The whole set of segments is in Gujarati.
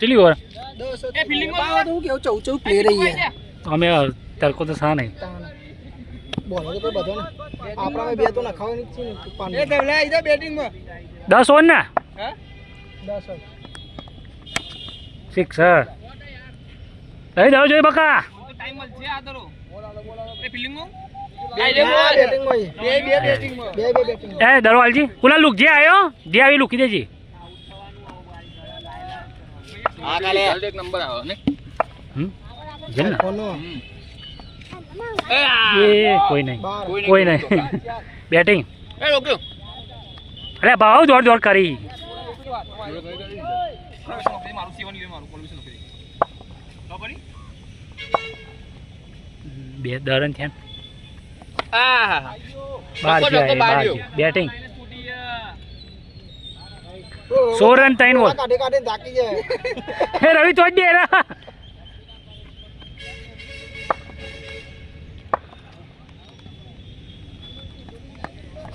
કેટલી ઓવર એ ફિલ્ડિંગમાં હું કેવું ચૌ ચૌ પ્લેયર રહી ગયા અમે તરકો તો સા નહીં. બોલો તો બધો ને આપણા બે તો નખાવાની જ છે ને એ ધવલા આઈ જા બેટિંગમાં 10 ઓવર ને? હા? દસ જ. સિક્સ લઈ જાવ જોઈએ બકા. ટાઈમ મળશે આ બોલાલો એ ફિલ્ડિંગમાં બે બેટિંગમાં બે બે બેટિંગમાં બે બે બેટિંગ એ દરવાલજી કુલા લુક જે આવ્યો જે આવી લુકી દેજી આ કાલે. એક નંબર આવો ને? હમ? જેલ એ એ કોઈ નહીં. કોઈ નહીં બેટિંગ. એ રોક્યો. અરે ભાવ દોડ દોડ કરી. બે દરન થયા. બેટિંગ. સો રન ત્રણ બોલ કાઢે કાઢે થાકી જાય. હે રવિ તો જ દે રા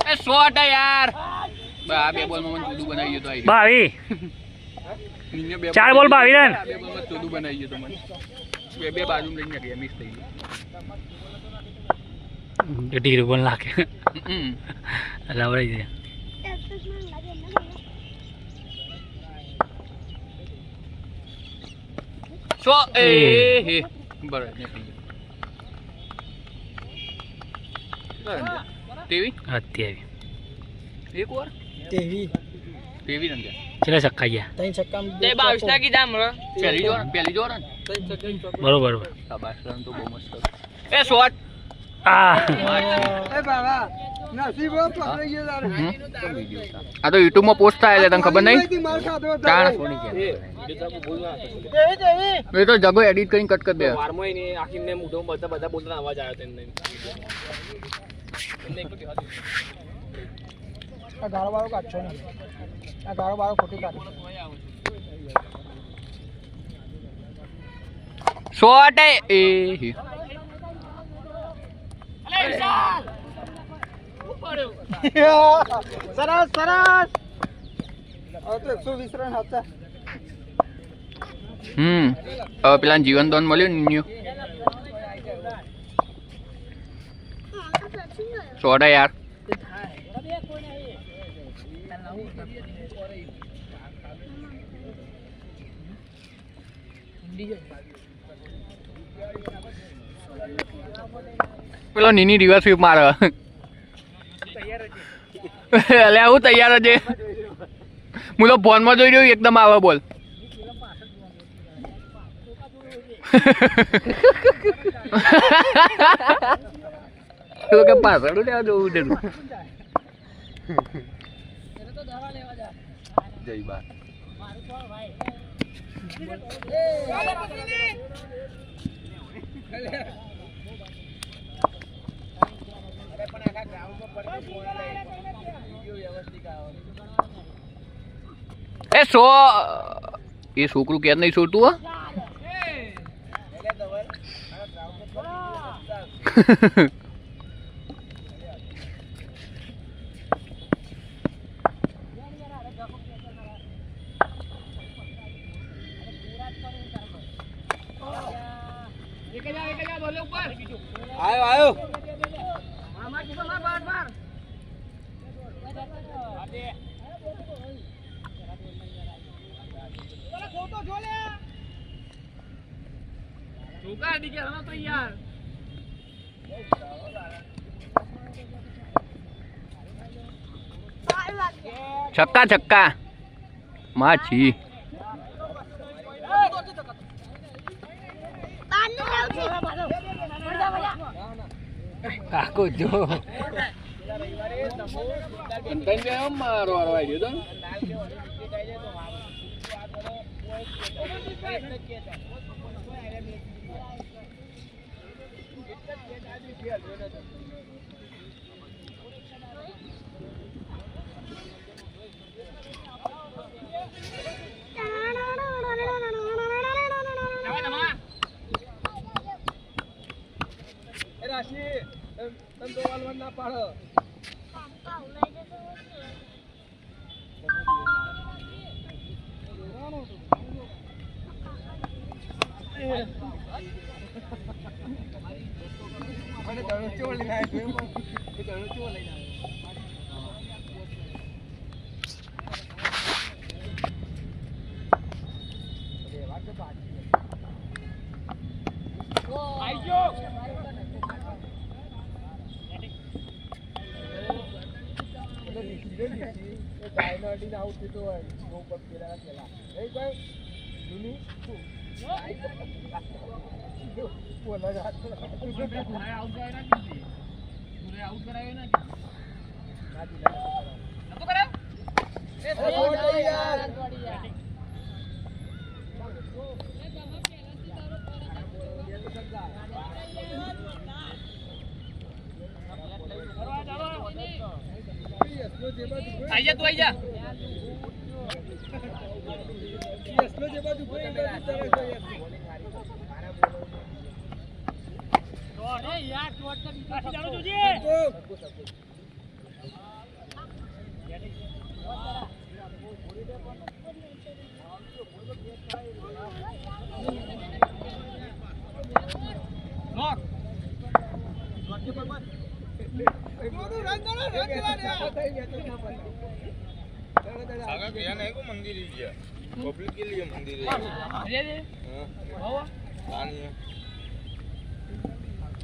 એ શોટ યાર. બા બે બોલમાં મને બનાવી ગયો તો આઈ બાવી ચાર બોલ બાવી રન. બે બોલમાં ચોદું બનાવી ગયો તો મને. બે બે બાજુ લઈને ગયા મિસ થઈ ગયું. ડિગ્રી બોલ નાખે. હમ. લવડાઈ સો એ. હે બરાબર તેવી અત્યારે એક વાર તેવી તેવી ગયા ચલે છક્કા ગયા ત્રણ છક્કા તે બાવીસ ના કીધા હમણાં પહેલી જોર પહેલી જોર ને બરોબર બરોબર આ બાવીસ રન તો બહુ મસ્ત એ શોટ આ. આ તો યુટ્યુબમાં પોસ્ટ થાય એટલે તને ખબર નહીં? એ તો જગો એડિટ કરીને કટ કરી દે. ગાળો વાળો કાઢશો ને. આ ગાળો વાળો ખોટી કાઢે શોટ એ. સરસ સરસ હવે તો એકસો વીસ રન હતા હમ હવે પેલા જીવન દાન મળ્યું ને ન્યુ શોટ યાર પેલો નીની રિવર્સ સ્વીપ મારે. એટલે હું તૈયાર જ છે. હું તો ફોનમાં જોઈ રહ્યો એકદમ આવે બોલ. તો કે પાછળ લેવા જવું છે જય બા. એ સો એ છોકરું ક્યાં નહીં છોડતું હા. આયો આયો. છક્કા છક્કા માછી કાકો જો મારો વારો આવી ગયો મને રાશિ તમ તો વાલવન ના પાડો. chua lên này phải không bây giờ nó chua lên này ગાયનાડીને આવું થતું હોય બહુ પગ પેલા પેલા નહીં ભાઈ જૂની બોલા આઉટ કરાયો ને નતો કરાયો? એ થોડો યાર આઈયા તું આઈયા યસ લો જે બાજુ કોઈ બાજુ તરફ જાય આગળ ગયા મંદિર ગયા પબ્લિક કે લીએ મંદિર है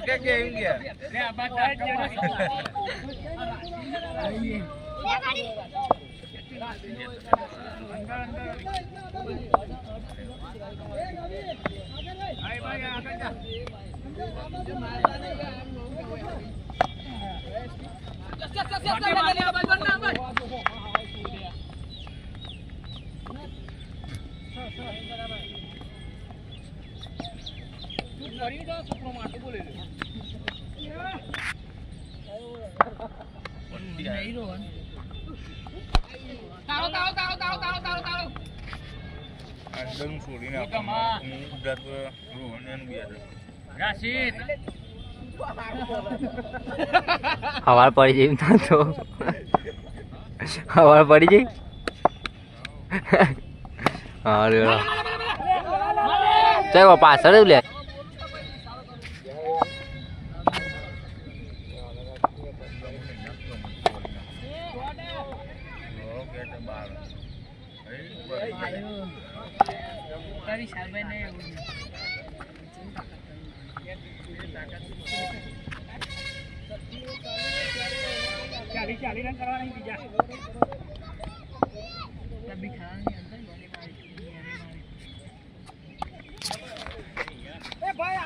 વાગે કે એમ ગયા લે આ બાત કરી દો છોકરો માટું બોલે તારો તારો તારો તારો તારો તારો તારો હું છોડીને આપું હું ગુજરાત રોહન એનું ગયા હવાળ પડી જઈ ના તો. હવાળ પડી જઈ હા રે ચાલ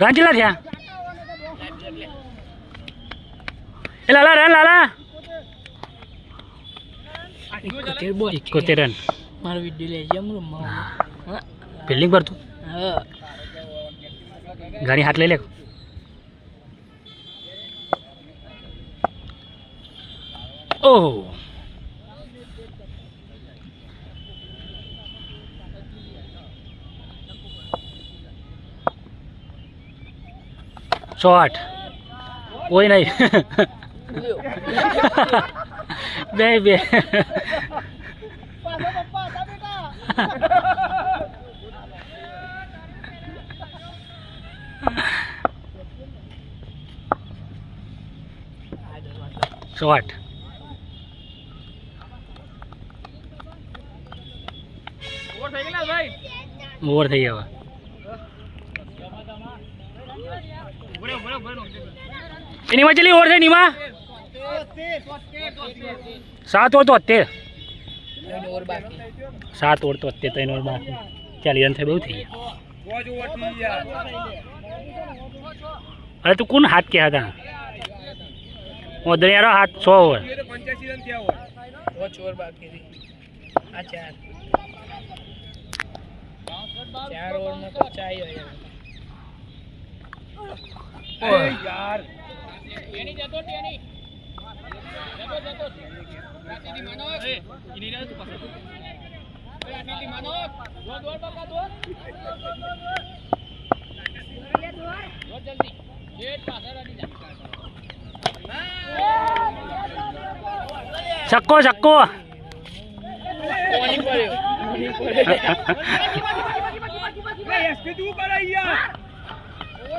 રાંચીલા થયા એ લાલા રન લાલા. એકોતેર રન મારો વીડિયો લઈ જામ રૂમમાં ફિલ્ડિંગ પર તું? હા. ગાડી હાથ લઈ લે. ઓહ. શોર્ટ કોઈ નહીં બે બે શોર્ટ ઓવર થઈ ગયા એની માં ઓર છે, નીમા? સાત ઓર તો અત્યારે. સાત ઓર તો અત્યારે ત્રણ ઓર બાકી. ચાલી રન થાય બહુ થઈ અરે, તું કોણ હાથ ક્યાં હતા ઓદરિયારો હાથ સો ઓવર પાંચ ઓર બાકી હતી આ ચાર ચાર ઓવરમાં તો ચાય હોય છક્કો છક્કો કોની પડ્યો કોની પડ્યો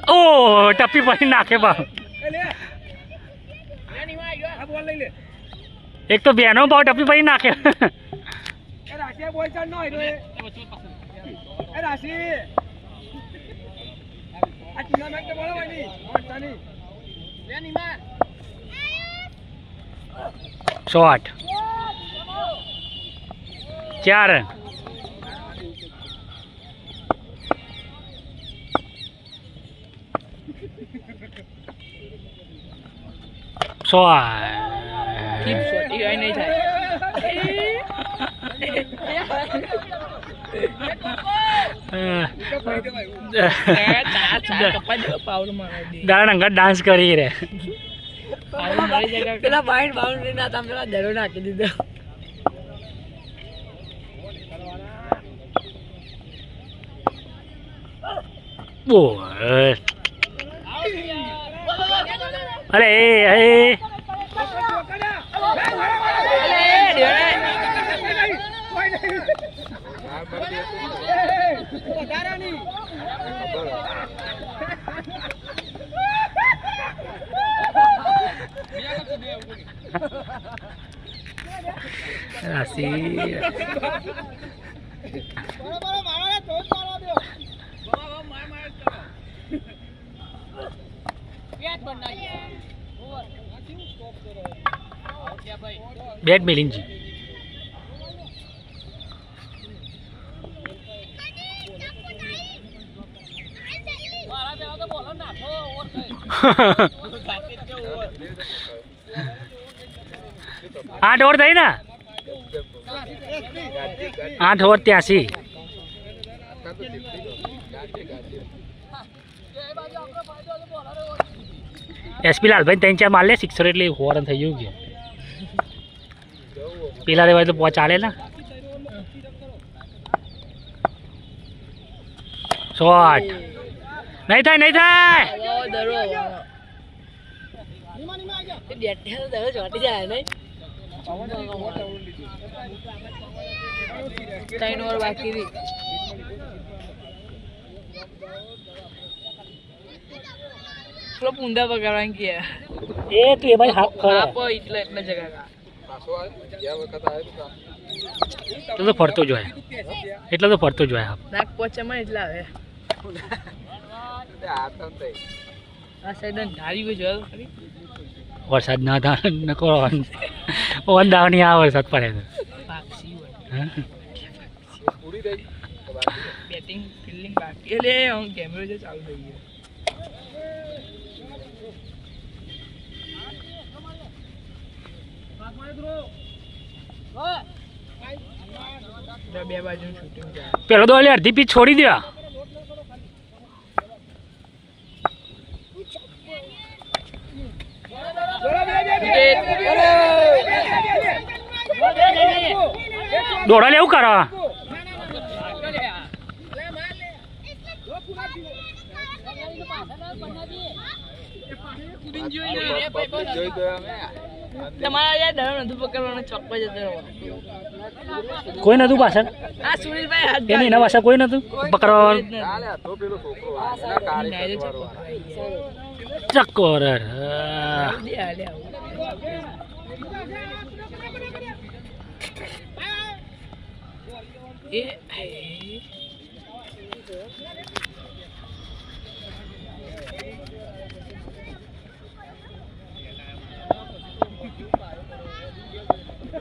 ઓ ટપ્પી પડી નાખે બા. એક તો બેનો ભાવ ટપ્પી પડી નાખે. શોટ. ચાર. શોટ એ નહીં થાય ચાર ચાર કપા જેવો પાવલ મારે દે દાડા અંગત ડાન્સ કરી રે પેલા બાઈટ બાઉન્ડરી ના તમે પેલા દરો નાખી દીધો બોલ અરે એ એ રાશી બેટ મિલિંજી આઠ ઓવર થઈ ને? આઠ ઓવર ત્યાંસી. એસપી લાલભાઈ ત્રણ ચાર માર સિક્સર એટલે હોરન થઈ ગયું કે. પેલા રેવાય તો પોચ ચાલે ને શોર્ટ નહીં થાય નહીં થાય ત્રણ ઓવર બાકી રહી પેલો પૂંડા પકડવાની કે એ તું એ ભાઈ હાફ ખરો આપો એટલે એટલે જગા તો કામ. એટલો તો ફરતો જોય એટલો તો ફરતો જ હોય નાક પોચામાં એટલા આવે. વરસાદ ના થાય નકો વન દાવની આ વરસાદ પડે છે હોય. બેટિંગ ફિલ્ડિંગ બાકી. એટલે હું કેમેરો જે ચાલુ થઈ ગયો બે બાજુ શૂટિંગ ચાલે પેલો તો અલ્યા અડધી પીચ છોડી દે દોડા લેવું કરા. જોઈ તો અમે. તમારા યાર ડર નથી પકડવાનો ચોક્કસ જતો કોઈ નતું પાછળ? આ સુનિલભાઈ એની એના પાછળ કોઈ નતું પકડવાનું? ચાલે આ તો પેલો છોકરો આવે. એના કાર્યકર વાળો આવે. ચક્કોર એ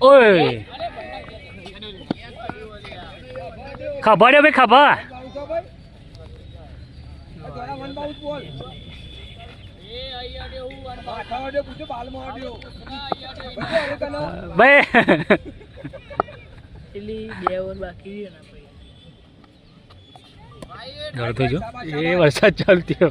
ઓય. ખબર ભાઈ ખબર ભાઈ. ડરતો જો. એ વરસાદ ચાલુ થયો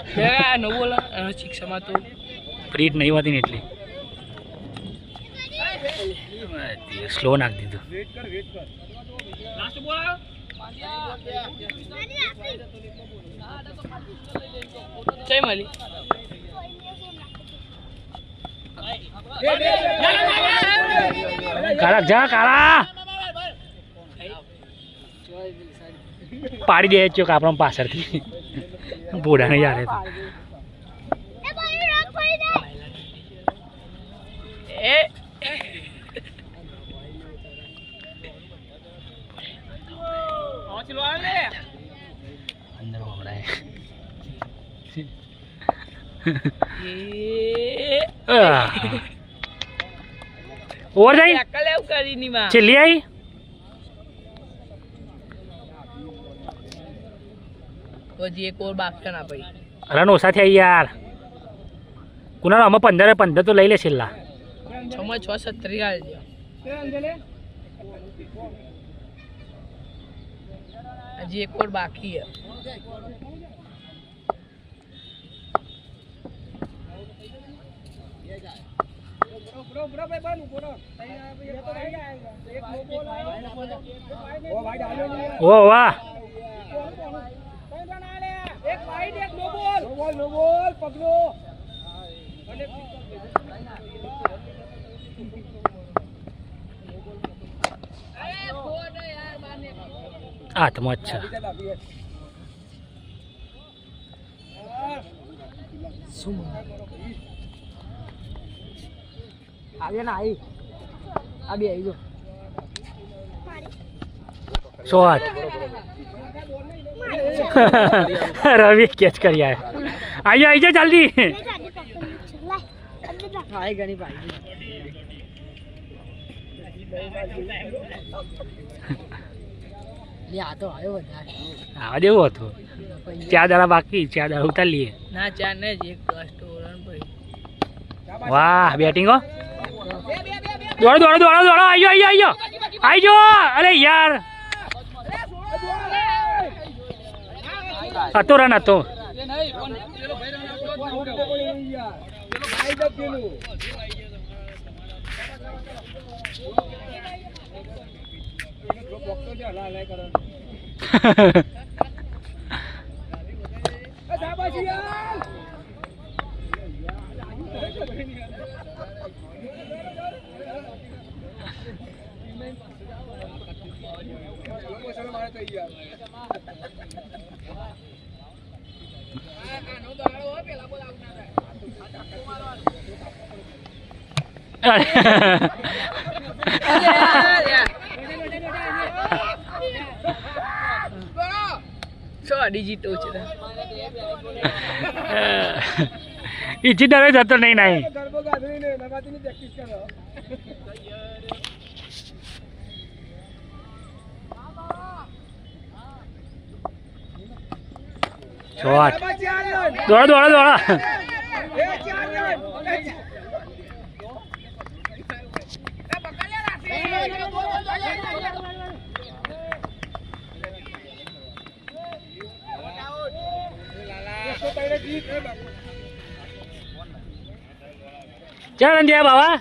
નવું બોલો શિક્ષામાં તો ફ્રીટ નહીં હોતી ને એટલી. સ્લો નાખ દીધું. કાળા જા કાળા. પાડી દે ચોક આપણો પાછળથી. બોડા નહીં યાર એ અંદર બોડાય એ ઓવર જાય અકલ એવું કરી ની માં છેલ્લી આવી હજી એક ઓર બાકી ના ભાઈ. રન ઓછા થયા યાર. કુનાલ અમે પંદર પંદર તો લઈ લે છેલ્લા. છ માં છ સત્તરી હાલ છે. હજી એક ઓર બાકી હે બ્રો બ્રો ભાઈ બાનું ઓ વાહ. એક વાઈડ એક નો બોલ નો બોલ નો બોલ પગલો અને હાથમાં જ છે. બીજા દાબી આવ્યા ના આવી આ બે આવી જો. સો આઠ રવિ કેચ કરી આવે આઈ જા આઈ જા જલ્દી આવી આ તો આવ્યો આવા જેવું હતું. ચાર દાડા બાકી ચાર દાડા ઉતારી લઈએ ના ચાર ને જ એક વાહ બેટિંગો દોડો દોડો દોડો દોડો આઈ જા આઈ જા અરે યાર. હતો રન હતો ડિજિટ ડરે જતો નહીં નહીં સો આઠ દોડો દોડો દોડો. ચાલ અંધ્યા બાબા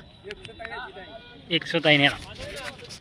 એકસો ત્રણ